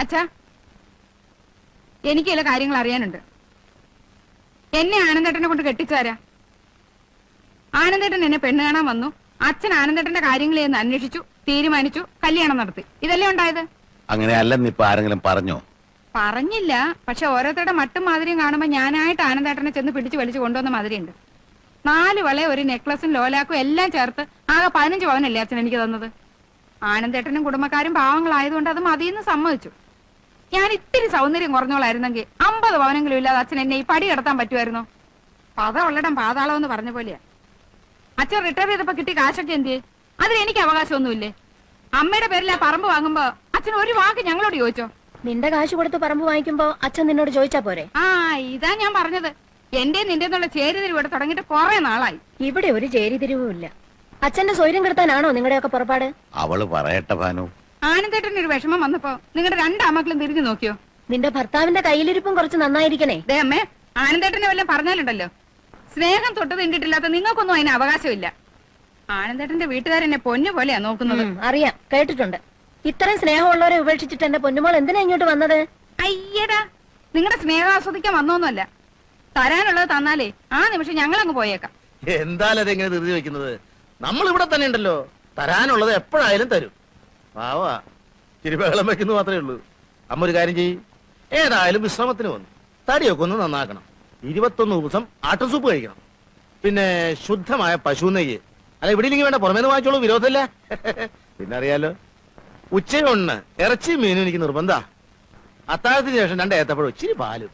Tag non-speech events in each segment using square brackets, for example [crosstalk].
അച്ഛാ എനിക്ക് ചില കാര്യങ്ങൾ അറിയാനുണ്ട്. എന്നെ ആനന്ദേട്ടനെ കൊണ്ട് കെട്ടിച്ചാരാ? ആനന്ദേട്ടൻ എന്നെ പെണ്ണ് കാണാൻ വന്നു. അച്ഛൻ ആനന്ദേട്ടന്റെ കാര്യങ്ങളെ ഒന്ന് അന്വേഷിച്ചു തീരുമാനിച്ചു കല്യാണം നടത്തി. ഇതല്ലേ ഉണ്ടായത്? അങ്ങനെ ആരെങ്കിലും പറഞ്ഞോ? പറഞ്ഞില്ല. പക്ഷെ ഓരോരുത്തരുടെ മട്ടും മാതിരിയും കാണുമ്പോ ഞാനായിട്ട് ആനന്ദേട്ടനെ ചെന്ന് പിടിച്ചു വലിച്ചു കൊണ്ടുവന്ന മാതിരിയുണ്ട്. നാല് വളയെ ഒരു നെക്ലസും ലോലാക്കും എല്ലാം ചേർത്ത് ആകെ പതിനഞ്ച് പവനല്ലേ അച്ഛൻ എനിക്ക് തന്നത്? ആനന്ദേട്ടനും കുടുംബക്കാരും പാവങ്ങളായതുകൊണ്ട് അത് മതിയെന്ന് സമ്മതിച്ചു. ഞാൻ ഇത്തിരി സൗന്ദര്യം കുറഞ്ഞോളായിരുന്നെങ്കിൽ അമ്പത് പവനെങ്കിലും ഇല്ലാതെ അച്ഛൻ എന്നെ ഈ പടി കിടത്താൻ പറ്റുമായിരുന്നു? പത ഉള്ളടം പാതാളം എന്ന് പറഞ്ഞ പോലെയാ. അച്ഛൻ റിട്ടയർ ചെയ്തപ്പോ കിട്ടി കാശൊക്കെ എന്ത് അതിന് എനിക്ക് അവകാശമൊന്നുമില്ലേ? അമ്മയുടെ പേരിൽ ആ പറമ്പ് വാങ്ങുമ്പോ അച്ഛൻ ഒരു വാക്ക് ഞങ്ങളോട് ചോദിച്ചോ? നിന്റെ കാശ് കൊടുത്ത് പറമ്പ് വാങ്ങിക്കുമ്പോ അച്ഛൻ നിന്നോട് ചോദിച്ചാ പോരെ? ആ ഇതാ ഞാൻ പറഞ്ഞത്. എന്റെ നിന്റെ എന്നുള്ള ചേരുതിരി ഇവിടെ തുടങ്ങിയിട്ട് കുറെ നാളായി. ഇവിടെ ഒരു ചേരിതിരിവും ഇല്ല അച്ഛന്റെ സ്വൈര്യം കിടത്താനാണോ നിങ്ങളുടെയൊക്കെ പുറപ്പാട്? അവൾ പറയട്ടെ ഭാനു. ആനന്ദേട്ടന് ഒരു വിഷമം വന്നപ്പോ നിങ്ങളുടെ രണ്ടാമക്കളും തിരിഞ്ഞു നോക്കിയോ? നിന്റെ ഭർത്താവിന്റെ കയ്യിലിരിപ്പും കുറച്ച് നന്നായിരിക്കണേ. ദേ അമ്മേ ആനന്ദേട്ടനെ വല്ലതും പറഞ്ഞാലുണ്ടല്ലോ. സ്നേഹം തൊട്ട് തിണ്ടിട്ടില്ലാത്ത നിങ്ങൾക്കൊന്നും അതിന് അവകാശമില്ല. ആനന്ദേട്ടന്റെ വീട്ടുകാരെന്നെ പൊന്നു പോലെയാ നോക്കുന്നത്. ഉം, അറിയാം കേട്ടിട്ടുണ്ട്. ഇത്രയും സ്നേഹമുള്ളവരെ ഉപേക്ഷിച്ചിട്ട് എന്റെ പൊന്നുമോൾ എന്തിനാ ഇങ്ങോട്ട് വന്നത്? അയ്യടാ നിങ്ങളുടെ സ്നേഹം ആസ്വദിക്കാൻ വന്നോന്നല്ല തരാനുള്ളത് തന്നാലേ ആ നിമിഷം ഞങ്ങളങ്ങ് പോയേക്കാം. എന്തായാലും അതെങ്ങനെ ധൃതി വെക്കുന്നത് നമ്മൾ ഇവിടെ തന്നെ ഉണ്ടല്ലോ. തരാനുള്ളത് എപ്പോഴായാലും തരും. പാവാ തിരുവകളം വെക്കുന്നു മാത്രമേ ഉള്ളൂ. അമ്മ ഒരു കാര്യം ചെയ്യ്. ഏതായാലും വിശ്രമത്തിന് വന്നു. തടിയൊക്കെ ഒന്ന് നന്നാക്കണം. ഇരുപത്തൊന്ന് ദിവസം ആട്ടസൂപ്പ് കഴിക്കണം. പിന്നെ ശുദ്ധമായ പശു നെയ്യ്. അല്ല ഇവിടെ ഇല്ലെങ്കിൽ വേണ്ട പുറമേന്ന് വാങ്ങിച്ചോളൂ വിരോധമില്ല. പിന്നെ അറിയാലോ ഉച്ചയൊണ്ണ്. ഇറച്ചി മീനും എനിക്ക് നിർബന്ധ. അത്താഴത്തിന് ശേഷം രണ്ട് ഏത്തപ്പഴം ഇച്ചിരി പാലും.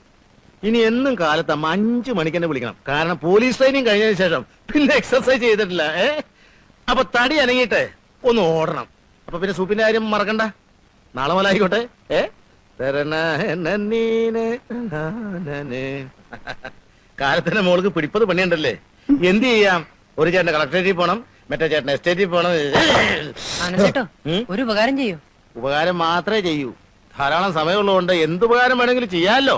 ഇനി എന്നും കാലത്ത് അമ്മ അഞ്ചു മണിക്ക് തന്നെ വിളിക്കണം. കാരണം പോലീസ് ട്രെയിനിങ് കഴിഞ്ഞതിന് ശേഷം പിന്നെ എക്സർസൈസ് ചെയ്തിട്ടില്ല. ഏ? അപ്പൊ തടി അനങ്ങിയിട്ട് ഒന്ന് ഓടണം. അപ്പൊ പിന്നെ സൂപ്പിന്റെ കാര്യം മറക്കണ്ട. നാളെ മുതൽ ആയിക്കോട്ടെ ഏ. കാലത്തിന്റെ മോൾക്ക് പിടിപ്പത് പണിയുണ്ടല്ലേ? എന്ത് ചെയ്യാം? ഒരു ചേട്ടൻ കളക്ടറേറ്റിൽ പോണം മറ്റേ ചേട്ടൻ എസ്റ്റേറ്റിൽ പോണം. ഒരു ഉപകാരം ചെയ്യൂ. ഉപകാരം മാത്രമേ ചെയ്യൂ. ധാരാളം സമയമുള്ളതുകൊണ്ട് എന്ത് ഉപകാരം വേണമെങ്കിലും ചെയ്യാമല്ലോ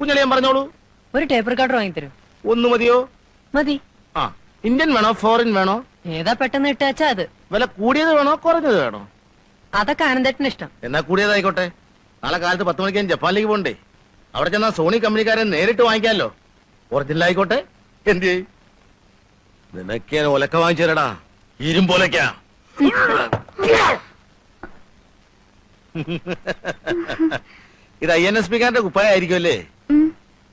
കുഞ്ഞളിയാൻ പറഞ്ഞോളൂ. ഒരു ടേപ്പർ കാർഡ് വാങ്ങി വാങ്ങിത്തരൂ. ഒന്ന് മതിയോ? മതി. ആ ഇന്ത്യൻ വേണോ? ഫോറിൻ വേണോ? ഏതാ പെട്ടെന്ന് ഇട്ടാച്ചാ അത്? വില കൂടിയത് വേണോ കുറഞ്ഞത് വേണോ? അതൊക്കെ ആനന്ദേട്ടന് ഇഷ്ടം. എന്നാ കൂടിയതായിക്കോട്ടെ. നാളെ കാലത്ത് പത്ത് മണിക്ക് ഞാൻ ജപ്പാനിലേക്ക് പോണ്ടേ അവിടെ ചെന്നാ സോണി കമ്പനിക്കാരൻ നേരിട്ട് വാങ്ങിക്കാമല്ലോ ഒറിജിനൽ ആയിക്കോട്ടെ. എന്ത് ചെയ്യ്? നിനക്ക് ഞാൻ ഒലക്ക വാങ്ങിച്ചു തരടാ. ഇരുമ്പോലക്കാ ഇത് ഐ എൻ എസ് പിക്കാരന്റെ കുപ്പായായിരിക്കും അല്ലേ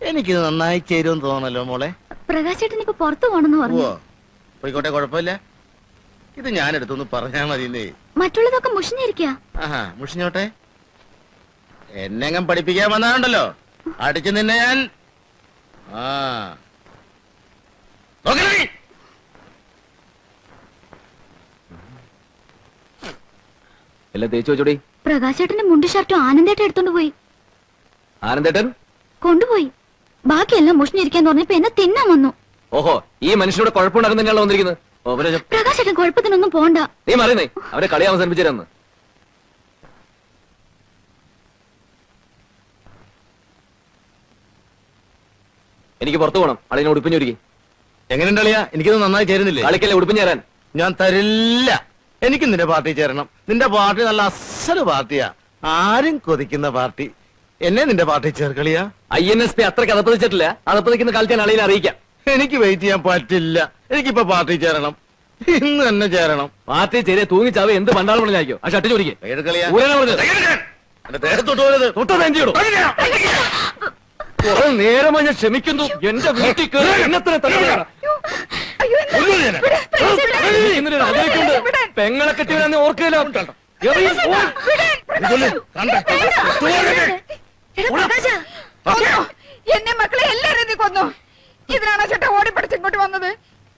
എനിക്കിത് നന്നായി ചേരുമെന്ന് തോന്നല്ലോ മോളെ. പ്രകാശേട്ടൻ ഇപ്പൊ പുറത്തു പോണെന്ന് പറഞ്ഞു. പോയിക്കോട്ടെ കുഴപ്പമില്ല. ഇത് ഞാൻ എടുത്തൊന്ന് പറഞ്ഞാ മതിന്നേ മറ്റുള്ളതൊക്കെ മുഷിഞ്ഞിരിക്കുക ആഹാ മുഷിഞ്ഞോട്ടെ. എന്നെങ്ങും പഠിപ്പിക്കാൻ വന്നാണ്ടല്ലോ അടിച്ചു നിന്നെ ഞാൻ. ആ. എല്ലാം തേച്ചു വെച്ചോടി. പ്രകാശേട്ടന്റെ മുണ്ട് ഷർട്ടും ആനന്ദേട്ടൻ എടുത്തോണ്ട് പോയി. ആനന്ദേട്ടൻ? കൊണ്ടുപോയി. ബാക്കിയെല്ലാം മുഷിഞ്ഞിരിക്കാന്ന് പറഞ്ഞപ്പോ എന്നെ തിന്നാൻ വന്നു. ഓഹോ ഈ മനുഷ്യനോട് കുഴപ്പമുണ്ടാക്കുന്ന തന്നെയാണല്ലോ വന്നിരിക്കുന്നത്. പ്രകാശേട്ടൻ കുഴപ്പത്തിനൊന്നും പോണ്ട. നീ മറിയുന്നേ അവരെ കളി അവസാനിപ്പിച്ചിരുന്നു എനിക്ക് പുറത്തു പോകണം അളിനെ ഉടുപ്പിഞ്ഞൊരുക്കി എങ്ങനെയുണ്ട് അളിയാ? എനിക്കൊന്നും നന്നായി ചേരുന്നില്ലേ? കളിക്കല്ലേ ഉടുപ്പിഞ്ഞ് ചേരാൻ. ഞാൻ തരില്ല. എനിക്ക് നിന്റെ പാർട്ടി ചേരണം. നിന്റെ പാർട്ടി നല്ല അസൽ പാർട്ടിയാ. ആരും കൊതിക്കുന്ന പാർട്ടി. എന്നെ നിന്റെ പാർട്ടി ചേർക്കളിയാ ഐ എൻ എസ് പി അത്രയ്ക്ക് അതപ്പതിച്ചിട്ടില്ല. അതപ്പതിക്കുന്ന കാലത്ത് ഞാൻ അളിയിൽ അറിയിക്കാം. എനിക്ക് വെയിറ്റ് ചെയ്യാൻ പറ്റില്ല. എനിക്കിപ്പോ പാർട്ടി ചേരണം. ഇന്ന് തന്നെ ചേരണം. പാർട്ടി ചെറിയ തൂങ്ങിച്ചാവ് എന്ത് പണ്ടാളം പറഞ്ഞായിരിക്കും? ആ ഷർട്ട് ചോദിക്കേ നേരമായി ഞാൻ. ക്ഷമിക്കുന്നു. എന്റെ വീട്ടിൽ കയറി എന്നെ തന്നെ. പെങ്ങളെ കെട്ടിയവരാന്ന് ഓർക്കില്ല? എന്നെ മക്കളെ എല്ലാരും നീ കൊന്നു. ഇതിനാണോ ചേട്ടാ ഓടിപ്പിടിച്ച് ഇങ്ങോട്ട് വന്നത്?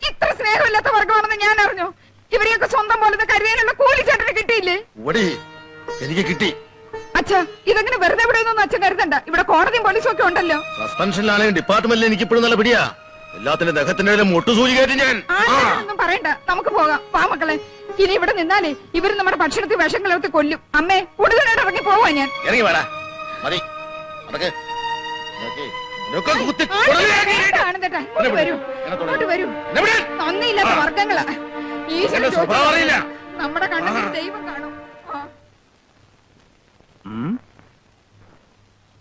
ഇത്ര സ്നേഹമില്ലാത്ത വർഗമാണെന്ന് ഞാൻ അറിഞ്ഞു. ഇവരെയൊക്കെ സ്വന്തം പോലെ കരുതാനുള്ള കൂലി ചേട്ടന് കിട്ടിയില്ലേ? ഓടി എനിക്ക് കിട്ടി. അച്ഛാ ഇതെങ്ങനെ വെറുതെ വിടുന്നൊന്നും അച്ഛൻ കരുതണ്ട. ഇവിടെ കോടതിയും പോലീസും ഒക്കെ ഉണ്ടല്ലോ. സസ്പെൻഷനിലാണെങ്കിലും ഡിപ്പാർട്ട്മെന്റിൽ എനിക്ക് ഇപ്പോഴും നല്ല പിടിയാ. എല്ലാത്തിന്റെ ദഹത്തിന്റെ ഇടയിൽ മുട്ടുസൂചി കയറ്റി ഞാൻ. ഒന്നും പറയണ്ട. നമുക്ക് പോകാം. വാ മക്കളെ. ഇനി ഇവിടെ നിന്നാലേ ഇവർ നമ്മുടെ ഭക്ഷണത്തിൽ വിഷം കലർത്തി കൊല്ലും. അമ്മേ കൂടുതലായിട്ട് ഇറങ്ങി പോവാ ഞാൻ. ഇറങ്ങി വേടാ. മതി. അതൊക്കെ നന്ദിയില്ലാത്ത വർഗങ്ങളാ. ഈശ്വരൻ. നമ്മുടെ ദൈവം കാണും.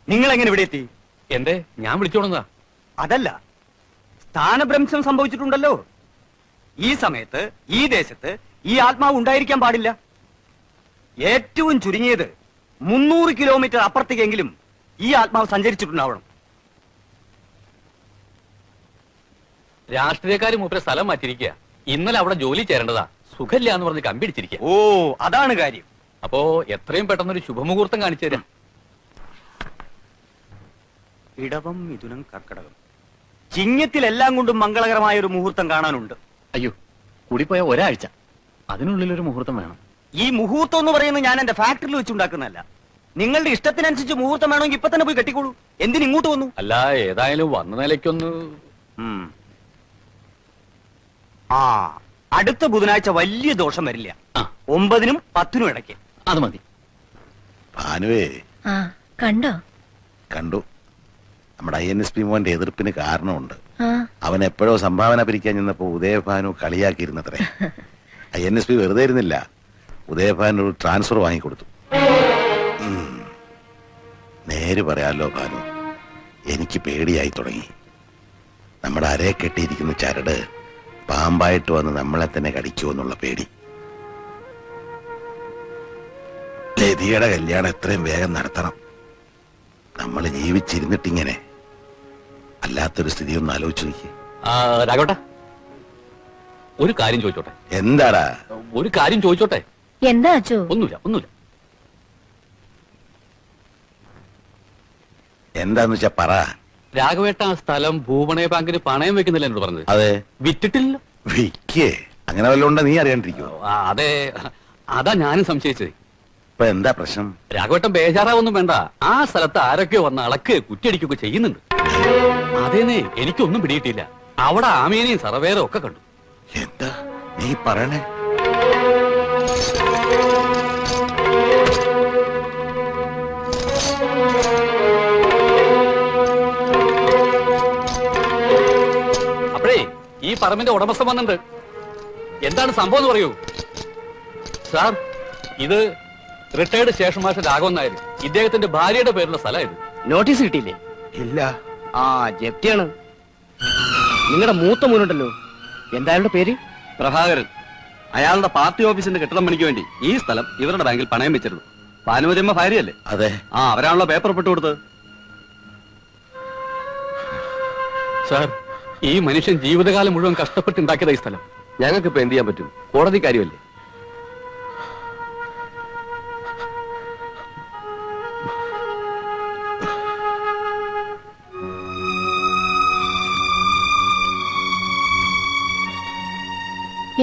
നിങ്ങൾ എങ്ങനെ ഇവിടെ എത്തി? എന്തേ? ഞാൻ വിളിച്ചോളുന്നതാ. അതല്ല. സ്ഥാനഭ്രംശം സംഭവിച്ചിട്ടുണ്ടല്ലോ. ഈ സമയത്ത് ഈ ദേശത്ത് ഈ ആത്മാവ് ഉണ്ടായിരിക്കാൻ പാടില്ല. ഏറ്റവും ചുരുങ്ങിയത് മുന്നൂറ് കിലോമീറ്റർ അപ്പുറത്തേക്കെങ്കിലും ഈ ആത്മാവ് സഞ്ചരിച്ചിട്ടുണ്ടാവണം. രാഷ്ട്രീയക്കാര് മൂപ്പരെ സ്ഥലം മാറ്റിയിരിക്കുക. ഇന്നലെ അവിടെ ജോലി ചേരേണ്ടതാ. സുഖല്ല എന്ന് പറഞ്ഞ് കമ്പിടിച്ചിരിക്കുക ഓ അതാണ് കാര്യം. അപ്പോ എത്രയും പെട്ടെന്ന് ഒരു ശുഭമുഹൂർത്തം കാണിച്ചു തരാം. ഇടവം മിഥുനം കർക്കടകം. ചിങ്ങത്തിലെല്ലാം കൊണ്ടും മംഗളകരമായ ഒരു മുഹൂർത്തം കാണാനുണ്ട്. അയ്യോ കൂടിപ്പോയ ഒരാഴ്ച. അതിനുള്ളിൽ ഒരു മുഹൂർത്തം വേണം. ഈ മുഹൂർത്തം എന്ന് പറയുന്നത് ഞാൻ എന്റെ ഫാക്ടറിയിൽ വെച്ചുണ്ടാക്കുന്നതല്ല നിങ്ങളുടെ ഇഷ്ടത്തിനനുസരിച്ച് മുഹൂർത്തം വേണമെങ്കിൽ ഇപ്പൊ തന്നെ പോയി കെട്ടിക്കോളൂ. എന്തിന് ഇങ്ങോട്ട് വന്നു? അല്ല ഏതായാലും വന്ന നിലയ്ക്കൊന്ന്. ആ അടുത്ത ബുധനാഴ്ച വലിയ ദോഷം വരില്ല. ആ. ഒമ്പതിനും പത്തിനും ഇടയ്ക്ക്. അത് മതി. ഭാനുവേ. ആ കണ്ടോ? കണ്ടു. നമ്മുടെ ഐ എൻ എസ് പി മോന്റെ എതിർപ്പിന് കാരണമുണ്ട്. ആ. അവൻ എപ്പോഴോ സംഭാവന പിരിക്കാൻ ചെന്നപ്പോ Udayabhanu കളിയാക്കിയിരുന്നത്രേ. [laughs] I N S P വെറുതെ ഇരുന്നില്ല. ഉദയഭാനു ഒരു ട്രാൻസ്ഫർ വാങ്ങിക്കൊടുത്തു. ഉം. നേര് പറയാലോ ഭാനു. എനിക്ക് പേടിയായി തുടങ്ങി. നമ്മുടെ അരയെ കെട്ടിയിരിക്കുന്ന ചരട് പാമ്പായിട്ട് വന്ന് നമ്മളെ തന്നെ കടിക്കുമോ എന്നുള്ള പേടി. ലതിയുടെ കല്യാണം എത്രയും വേഗം നടത്തണം. നമ്മൾ ജീവിച്ചിരുന്നിട്ടിങ്ങനെ. അല്ലാത്തൊരു സ്ഥിതി ഒന്ന് ആലോചിച്ചു നോക്കി രാഘവട്ട ഒരു കാര്യം ചോദിച്ചോട്ടെ? എന്താടാ? ഒരു കാര്യം ചോദിച്ചോട്ടെ? എന്താ അച്ചു? ഒന്നുമില്ല ഒന്നുമില്ല. എന്താന്ന് വെച്ചാ പറ. രാഘവേട്ട ആ സ്ഥലം ഭൂപണയ ബാങ്കിന് പണയം വെക്കുന്നില്ല എന്നോട് പറഞ്ഞത്. അതെ. വിറ്റിട്ടില്ല. വിക്കേ. അങ്ങനെ വല്ലതും ഉണ്ടോ നീ അറിയാണ്ടിരിക്കുവോ? ആ, അതെ. അതാ ഞാനും സംശയിച്ചത്. ഇപ്പൊ എന്താ പ്രശ്നം? രാഘവട്ടം ബേജാറാവൊന്നും വേണ്ട. ആ സ്ഥലത്ത് ആരൊക്കെ വന്ന് അളക്ക് കുറ്റിയടിക്കുകയൊക്കെ ചെയ്യുന്നുണ്ട്. അതേന്നേ എനിക്കൊന്നും പിടിയിട്ടില്ല അവിടെ ആമേനെയും സർവേറും ഒക്കെ കണ്ടു. എന്താ? നീ പറയണേ. ഈ പറമ്പിന്റെ ഉടമസ്ഥൻ വന്നിട്ടുണ്ട്. എന്താണ് സംഭവം എന്ന് പറയൂ. സാർ ഇത് retired station master Raghavan Nair. ഇദ്ദേഹത്തിന്റെ ഭാര്യയുടെ പേരുള്ള സ്ഥലമായിരുന്നു ഇത് നോട്ടീസ് കിട്ടിയില്ലേ? ഇല്ല. ആ ജപ്തിയാണ്. നിങ്ങളുടെ മൂത്ത മോനുണ്ടല്ലോ. എന്താ അയാളുടെ പേര്? പ്രഭാകരൻ. അയാളുടെ പാർട്ടി ഓഫീസിന്റെ കെട്ടിടം പണിക്ക് വേണ്ടി ഈ സ്ഥലം ഇവരുടെ ബാങ്കിൽ പണയം വെച്ചിരുന്നു. ഭാനുമതിയമ്മ ഭാര്യയല്ലേ? അതെ. ആ അവരാണല്ലോ പേപ്പർ ഒപ്പിട്ട് കൊടുത്തത്. സാർ ഈ മനുഷ്യൻ ജീവിതകാലം മുഴുവൻ കഷ്ടപ്പെട്ടുണ്ടാക്കിയതാ ഈ സ്ഥലം. ഞങ്ങൾക്ക് ഇപ്പൊ എന്ത് ചെയ്യാൻ പറ്റും? കോടതി കാര്യമല്ലേ?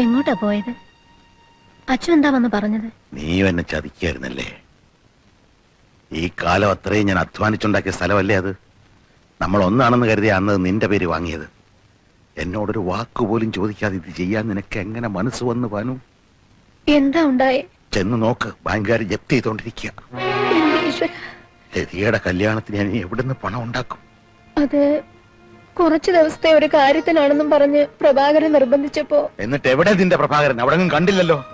എങ്ങോട്ടാ പോയത്? അച്ഛൻ എന്താ വന്ന് പറഞ്ഞത്? നീ എന്നെ ചതിക്കായിരുന്നല്ലേ? ഈ കാലം അത്രയും ഞാൻ അധ്വാനിച്ചുണ്ടാക്കിയ സ്ഥലമല്ലേ അത്? നമ്മൾ ഒന്നാണെന്ന് കരുതി അന്ന് നിന്റെ പേര് വാങ്ങിയത്. എന്നോടൊരു വാക്കുപോലും ചോദിക്കാതെ ഇത് ചെയ്യാൻ നിനക്ക് എങ്ങനെ മനസ്സ് വന്നു പാനു എന്താ ഉണ്ടായേ? ചെന്ന് നോക്ക് ബാങ്കുകാർ ജപ്തി ചെയ്തോണ്ടിരിക്കുക രതിയുടെ കല്യാണത്തിന് ഞാൻ എവിടുന്ന് പണം ഉണ്ടാക്കും? അത് കുറച്ചു ദിവസത്തെ ഒരു കാര്യത്തിനാണെന്നും പറഞ്ഞ് പ്രഭാകരൻ നിർബന്ധിച്ചപ്പോ എന്നിട്ട് എവിടെ നിന്റെ പ്രഭാകരൻ? അവിടെ കണ്ടില്ലല്ലോ.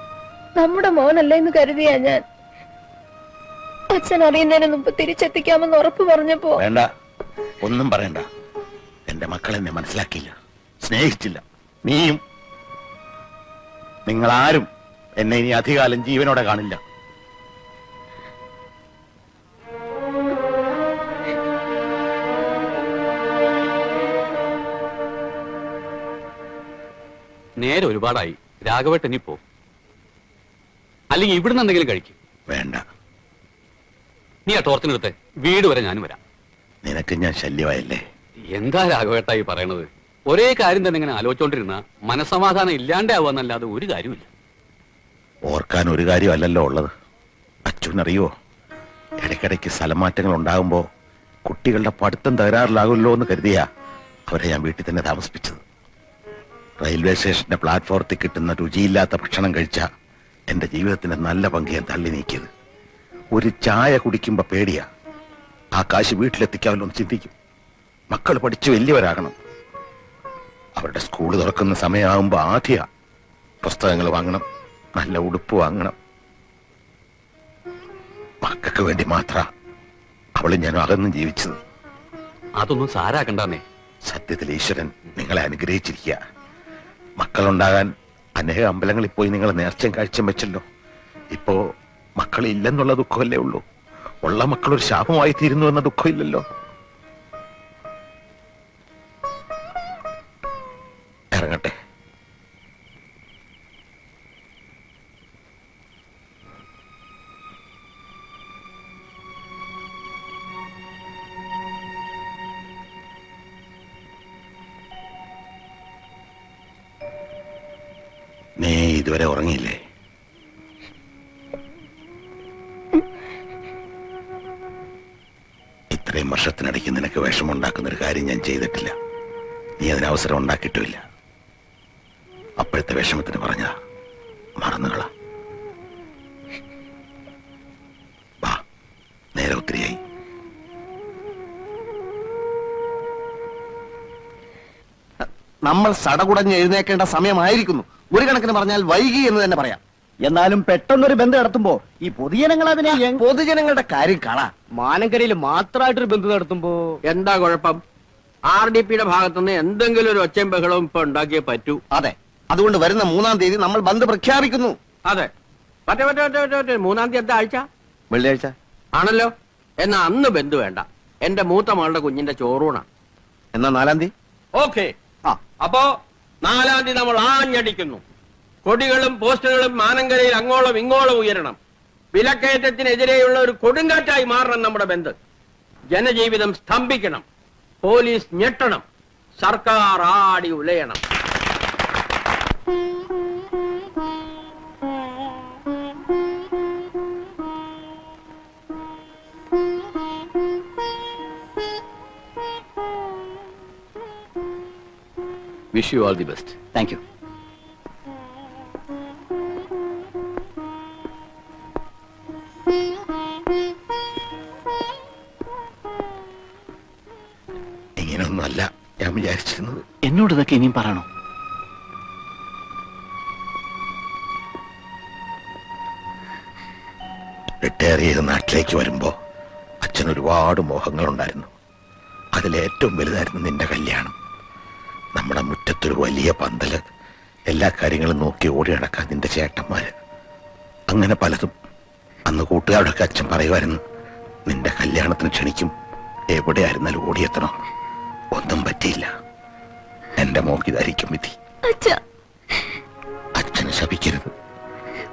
നമ്മുടെ മോനല്ല എന്ന് കരുതിയാ ഞാൻ. അച്ഛൻ അറിയുന്നതിന് മുമ്പ് തിരിച്ചെത്തിക്കാമെന്ന് ഉറപ്പ് പറഞ്ഞപ്പോ വേണ്ട. ഒന്നും പറയണ്ട. എന്റെ മക്കൾ എന്നെ മനസ്സിലാക്കിയില്ല. സ്നേഹിച്ചില്ല. നീയും നിങ്ങളാരും എന്നെ ഇനി അധികാലം ജീവനോടെ കാണില്ല. നേരെ ഒരുപാടായി. രാഘവേട്ടൻ ഇനി പോ. അല്ലെങ്കിൽ ഇവിടുന്ന് എന്തെങ്കിലും കഴിക്കും. വേണ്ട. നീ ആ ടോർച്ചിനെടുത്ത് വീട് വരെ ഞാനും വരാം. നിനക്ക് ഞാൻ ശല്യമായല്ലേ? എന്താ രാഘവേട്ടായി പറയണത്? ഒരേ കാര്യം തന്നെ ഇങ്ങനെ ആലോചിച്ചോണ്ടിരുന്ന മനസമാധാനം ഇല്ലാണ്ടാവുന്നല്ലാതെ ഒരു കാര്യമില്ല ഓർക്കാൻ ഒരു കാര്യമല്ലല്ലോ ഉള്ളത്. അച്ഛനറിയോ? ഇടയ്ക്കിടയ്ക്ക് സ്ഥലമാറ്റങ്ങൾ ഉണ്ടാകുമ്പോ കുട്ടികളുടെ പഠിത്തം തകരാറിലാകുമല്ലോ എന്ന് കരുതിയാ അവരെ ഞാൻ വീട്ടിൽ തന്നെ താമസിപ്പിച്ചത്. റെയിൽവേ സ്റ്റേഷന്റെ പ്ലാറ്റ്ഫോർത്തിൽ കിട്ടുന്ന രുചിയില്ലാത്ത ഭക്ഷണം കഴിച്ച എന്റെ ജീവിതത്തിന്റെ നല്ല പങ്ക് ഞാൻ തള്ളി നീക്കിയത്. ഒരു ചായ കുടിക്കുമ്പോ പേടിയാ. ആ കാശ് വീട്ടിലെത്തിക്കാമല്ലോ ചിന്തിക്കും. മക്കൾ പഠിച്ചു വലിയവരാകണം. അവരുടെ സ്കൂൾ തുറക്കുന്ന സമയമാകുമ്പോ ആദ്യ പുസ്തകങ്ങൾ വാങ്ങണം നല്ല ഉടുപ്പ് വാങ്ങണം. മക്കൾക്ക് വേണ്ടി മാത്ര അവളും ഞാൻ അകന്നും ജീവിച്ചത്. അതൊന്നും സാരാക്കണ്ടെന്നേ. സത്യത്തിൽ ഈശ്വരൻ നിങ്ങളെ അനുഗ്രഹിച്ചിരിക്കുക മക്കളുണ്ടാകാൻ അനേക അമ്പലങ്ങളിൽ പോയി നിങ്ങൾ നേർച്ചയും കാഴ്ചയും വെച്ചല്ലോ. ഇപ്പോ മക്കളില്ലെന്നുള്ള ദുഃഖമല്ലേ ഉള്ളൂ. ഉള്ള മക്കളൊരു ശാപമായി തീരുന്നു എന്ന ദുഃഖമില്ലല്ലോ. ഇത്രയും വർഷത്തിനിടയ്ക്ക് നിനക്ക് വിഷമുണ്ടാക്കുന്ന ഒരു കാര്യം ഞാൻ ചെയ്തിട്ടില്ല. നീ അതിന് അവസരം ഉണ്ടാക്കിയിട്ടുമില്ല. അപ്പോഴത്തെ വിഷമത്തിന് പറഞ്ഞതാ. മറന്നുകള. നേരെ ഒത്തിരിയായി. നമ്മൾ സടകുടഞ്ഞ് എഴുന്നേക്കേണ്ട സമയമായിരിക്കുന്നു. ഒരു കണക്കിന് പറഞ്ഞാൽ വൈകി എന്ന് തന്നെ പറയാം. എന്നാലും പെട്ടെന്നൊരു ബന്ധം നടത്തുമ്പോ ഈ പൊതുജനങ്ങൾ അതിനെ എങ്- പൊതുജനങ്ങളുടെ കാര്യം കള മാനക്കരയിൽ മാത്രമായിട്ടൊരു ബന്ധം നടത്തുമ്പോ എന്താ കുഴപ്പം? ആർ ഡി പിയുടെ ഭാഗത്തുനിന്ന് എന്തെങ്കിലും ഒരു ഒച്ചയും ബഹളവും ഇപ്പൊ ഉണ്ടാക്കിയേ പറ്റൂ. അതെ. അതുകൊണ്ട് വരുന്ന മൂന്നാം തീയതി നമ്മൾ ബന്ദ് പ്രഖ്യാപിക്കുന്നു. അതെ. മറ്റേ മറ്റേ മറ്റേ മൂന്നാം തീയതി എന്താ ആഴ്ച? വെള്ളിയാഴ്ച. ആണല്ലോ. എന്നാ അന്ന് ബന്ധു വേണ്ട. എന്റെ മൂത്ത മകളുടെ കുഞ്ഞിന്റെ ചോറൂണ. എന്നാ നാലാം തീയതി? ഓക്കെ. അപ്പോ നാലാം തീയതി നമ്മൾ ആഞ്ഞടിക്കുന്നു. കൊടികളും പോസ്റ്ററുകളും മാനങ്കരയിൽ അങ്ങോളം ഇങ്ങോളം ഉയരണം. വിലക്കയറ്റത്തിനെതിരെയുള്ള ഒരു കൊടുങ്കാറ്റായി മാറണം നമ്മുടെ ബന്ധം. ജനജീവിതം സ്തംഭിക്കണം. പോലീസ് ഞെട്ടണം. സർക്കാർ ആടി ഉലയണം. Wish you all the best thank you ഇനിയും പറയണോ? റിട്ടയർ ചെയ്ത് നാട്ടിലേക്ക് വരുമ്പോ അച്ഛൻ ഒരുപാട് മോഹങ്ങളുണ്ടായിരുന്നു. അതിലേറ്റവും വലുതായിരുന്നു നിന്റെ കല്യാണം. നമ്മുടെ മുറ്റത്തൊരു വലിയ പന്തൽ എല്ലാ കാര്യങ്ങളും നോക്കി ഓടി നടക്കാൻ നിന്റെ ചേട്ടന്മാര്. അങ്ങനെ പലതും അന്ന് കൂട്ടുകാരുടെ അച്ഛൻ പറയുമായിരുന്നു നിന്റെ കല്യാണത്തിന് ക്ഷണിക്കും. എവിടെയായിരുന്നാലും ഓടിയെത്തണം. ഒന്നും പറ്റിയില്ല. എന്റെ മോക്കിതായിരിക്കും വിധി. അച്ഛന് ശപിക്കരുത്.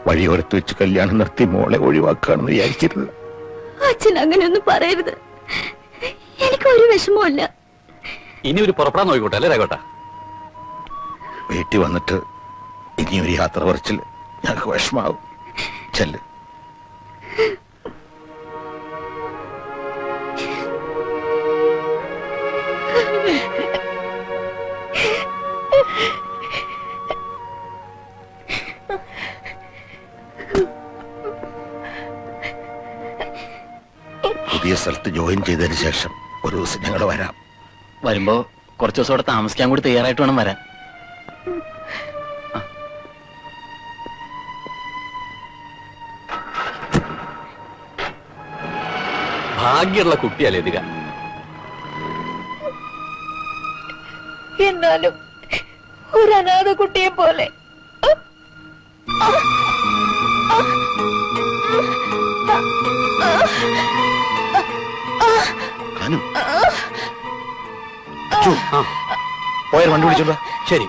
വഴിയോരത്ത് വെച്ച് കല്യാണം നിർത്തി മോളെ ഒഴിവാക്കുകയാണെന്ന് വിചാരിക്കരുത്. അച്ഛൻ അങ്ങനെയൊന്നും പറയരുത്. എനിക്ക് ഒരു വിഷമമല്ല ഇനി ഒരു പുറപ്പെടാൻ നോക്കിക്കോട്ടെ അല്ലേ രാഘോട്ട വീട്ടിൽ വന്നിട്ട് ഇനി ഒരു യാത്ര പറച്ചിൽ ഞങ്ങൾക്ക് വിഷമാവും. ചെല്ല്. പുതിയ സ്ഥലത്ത് ജോയിൻ ചെയ്തതിന് ശേഷം ഒരു ദിവസം ഞങ്ങൾ വരാം. വരുമ്പോ കുറച്ചു ദിവസം അവിടെ താമസിക്കാൻ കൂടി തയ്യാറായിട്ട് വേണം വരാൻ. ഭാഗ്യമുള്ള കുട്ടിയല്ലേ ഇതിക എന്നാലും ഒരു അനാഥ കുട്ടിയെ പോലെ പോയാൽ വണ്ടി വിളിച്ചോണ്ടോ ശരി.